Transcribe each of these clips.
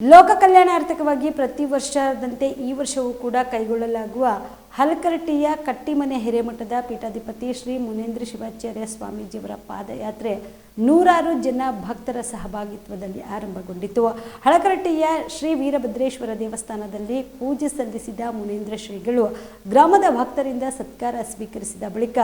ಲೋಕ ಕಲ್ಯಾಣಾರ್ಥಕವಾಗಿ ಪ್ರತಿ ವರ್ಷದಂತೆ ಈ ವರ್ಷವೂ ಕೂಡ ಕೈಗೊಳ್ಳಲಾಗುವ ಹಲಕರಟ್ಟಿಯ ಕಟ್ಟಿಮನೆ ಹಿರೇಮಠದ ಪೀಠಾಧಿಪತಿ ಶ್ರೀ ಮುನೇಂದ್ರ ಶಿವಾಚಾರ್ಯ ಸ್ವಾಮೀಜಿಯವರ ಪಾದಯಾತ್ರೆ ನೂರಾರು ಜನ ಭಕ್ತರ ಸಹಭಾಗಿತ್ವದಲ್ಲಿ ಆರಂಭಗೊಂಡಿತು. ಹಳಕರಟ್ಟಿಯ ಶ್ರೀ ವೀರಭದ್ರೇಶ್ವರ ದೇವಸ್ಥಾನದಲ್ಲಿ ಪೂಜೆ ಸಲ್ಲಿಸಿದ ಮುನೇಂದ್ರ ಶ್ರೀಗಳು ಗ್ರಾಮದ ಭಕ್ತರಿಂದ ಸತ್ಕಾರ ಸ್ವೀಕರಿಸಿದ ಬಳಿಕ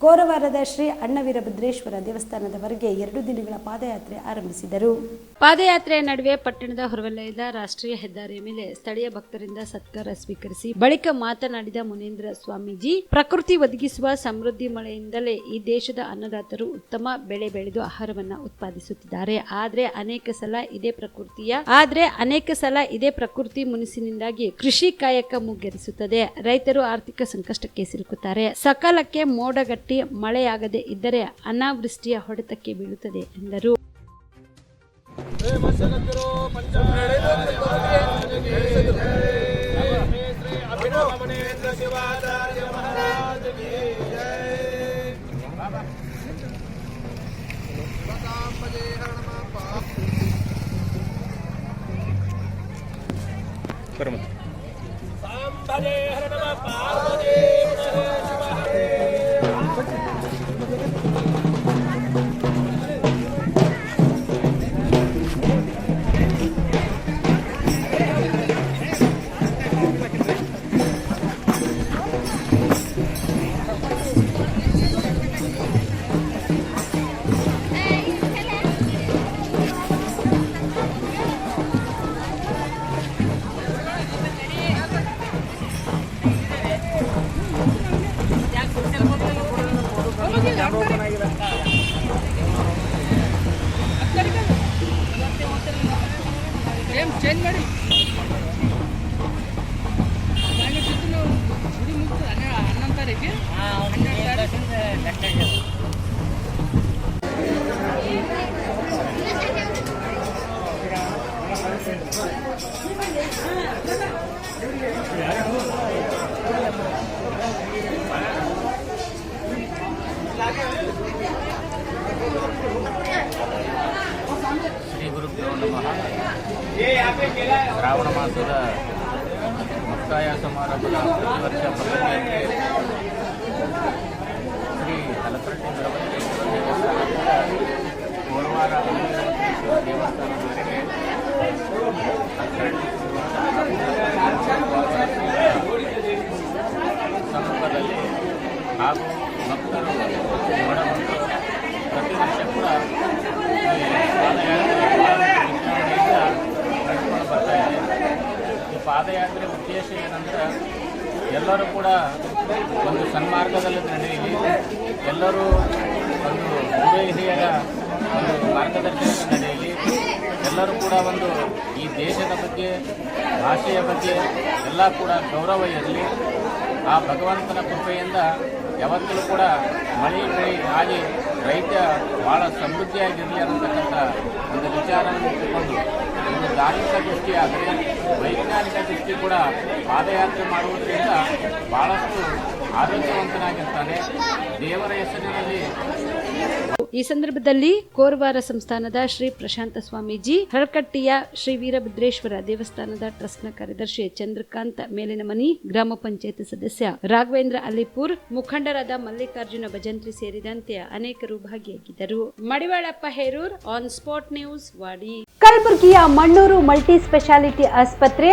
ಕೋರವಾರದ ಶ್ರೀ ಅಣ್ಣ ವೀರಭದ್ರೇಶ್ವರ ದೇವಸ್ಥಾನದವರೆಗೆ ಎರಡು ದಿನಗಳ ಪಾದಯಾತ್ರೆ ಆರಂಭಿಸಿದರು. ಪಾದಯಾತ್ರೆಯ ನಡುವೆ ಪಟ್ಟಣದ ಹೊರವಲಯದ ರಾಷ್ಟ್ರೀಯ ಹೆದ್ದಾರಿಯ ಮೇಲೆ ಸ್ಥಳೀಯ ಭಕ್ತರಿಂದ ಸತ್ಕಾರ ಸ್ವೀಕರಿಸಿ ಬಳಿಕ ಮಾತನಾಡಿದ ಮುನೇಂದ್ರ ಸ್ವಾಮೀಜಿ, ಪ್ರಕೃತಿ ಒದಗಿಸುವ ಸಮೃದ್ಧಿ ಮಳೆಯಿಂದಲೇ ಈ ದೇಶದ ಅನ್ನದಾತರು ಉತ್ತಮ ಬೆಳೆ ಬೆಳೆದು ಆಹಾರವನ್ನ ಉತ್ಪಾದಿಸುತ್ತಿದ್ದಾರೆ. ಆದ್ರೆ ಅನೇಕ ಸಲ ಇದೇ ಪ್ರಕೃತಿಯ, ಆದ್ರೆ ಅನೇಕ ಸಲ ಇದೇ ಪ್ರಕೃತಿ ಮುನಿಸಿನಿಂದಾಗಿ ಕೃಷಿ ಕಾಯಕ ಮುಗ್ಗರಿಸುತ್ತದೆ ರೈತರು ಆರ್ಥಿಕ ಸಂಕಷ್ಟಕ್ಕೆ ಸಿಲುಕುತ್ತಾರೆ. ಸಕಾಲಕ್ಕೆ ಮೋಡಗಟ್ಟಿ ಮಳೆಯಾಗದೆ ಇದ್ದರೆ ಅನಾವೃಷ್ಟಿಯ ಹೊಡೆತಕ್ಕೆ ಬೀಳುತ್ತದೆ ಎಂದರು. સેવાચાર્ય મહારાજ કી જય. પરમ સાંભજે હરણમાં પાર્વતી ఏం చేంజ్ మరి దాన్ని చూస్తున్నావు గుడి ముక్కు అన్న అన్నం తారీఖు అన్నం తారీఖు శ్రీ గురుభ్యో నమ ಶ್ರಾವಣ ಮಾಸದ ಮುಕ್ತಾಯ ಸಮಾರಂಭದ ವರ್ಷ ಪದ್ಧತಿಯಂತೆ ಶ್ರೀ ಹಲಕರಟ್ಟಿ ವೀರಭದ್ರೇಶ್ವರ ದೇವಸ್ಥಾನದಿಂದ ಕೋರವಾರ ವೀರಭದ್ರೇಶ್ವರ ದೇವಸ್ಥಾನದವರೆಗೆ ಹಲಕರಟ್ಟಿ ಸಮ್ಮುಖದಲ್ಲಿ ಹಾಗೂ ಭಕ್ತರು ಒಳಗೊಂಡು ಪ್ರತಿ ವರ್ಷ ಕೂಡ ಈ ಪಾದಯಾತ್ರೆ ಬಹಳ ವಿಜೃಂಭಣೆಯಿಂದ ನಡೆದುಕೊಂಡು ಬರ್ತಾ ಇದೆ ಈ ಪಾದಯಾತ್ರೆ ಉದ್ದೇಶ ಏನಂದ್ರೆ ಎಲ್ಲರೂ ಕೂಡ ಒಂದು ಸನ್ಮಾರ್ಗದಲ್ಲಿ ನಡೆಯಲಿ. ಎಲ್ಲರೂ ಒಂದು ಗುರು ಹಿರಿಯರ ಒಂದು ಮಾರ್ಗದರ್ಶನ ನಡೆಯಲಿ. ಎಲ್ಲರೂ ಕೂಡ ಒಂದು ಈ ದೇಶದ ಬಗ್ಗೆ, ಭಾಷೆಯ ಬಗ್ಗೆ ಎಲ್ಲ ಕೂಡ ಗೌರವ ಇರಲಿ. ಆ ಭಗವಂತನ ಕೃಪೆಯಿಂದ ಯಾವತ್ತೂ ಕೂಡ ಮಳೆ, ಬೆಳೆ, ಹಾಗೆ ರೈತ ಭಾಳ ಸಮೃದ್ಧಿಯಾಗಿರಲಿ ಅನ್ನತಕ್ಕಂಥ ಒಂದು ವಿಚಾರವನ್ನು ಇಟ್ಟುಕೊಂಡು ಒಂದು ಧಾರ್ಮಿಕ ದೃಷ್ಟಿ ವೈಜ್ಞಾನಿಕ ದೃಷ್ಟಿ ಕೂಡ ಪಾದಯಾತ್ರೆ ಮಾಡುವುದರಿಂದ ಭಾಳಷ್ಟು ಆರೋಗ್ಯವಂತನಾಗಿರ್ತಾನೆ. ದೇವರ ಹೆಸರಿನಲ್ಲಿ ಈ ಸಂದರ್ಭದಲ್ಲಿ ಕೋರವಾರ ಸಂಸ್ಥಾನದ ಶ್ರೀ ಪ್ರಶಾಂತ ಸ್ವಾಮೀಜಿ, ಹರಕಟ್ಟಿಯ ಶ್ರೀ ವೀರಭದ್ರೇಶ್ವರ ದೇವಸ್ಥಾನದ ಟ್ರಸ್ಟ್ನ ಕಾರ್ಯದರ್ಶಿ ಚಂದ್ರಕಾಂತ್ ಮೇಲಿನಮನಿ, ಗ್ರಾಮ ಪಂಚಾಯತ್ ಸದಸ್ಯ ರಾಘವೇಂದ್ರ ಅಲಿಪುರ್, ಮುಖಂಡರಾದ ಮಲ್ಲಿಕಾರ್ಜುನ ಭಜಂತ್ರಿ ಸೇರಿದಂತೆ ಅನೇಕರು ಭಾಗಿಯಾಗಿದ್ದರು Madivalappa Herur on spot news Wadi ಕಲಬುರಗಿಯ ಮಣ್ಣೂರು ಮಲ್ಟಿ ಸ್ಪೆಷಾಲಿಟಿ ಆಸ್ಪತ್ರೆ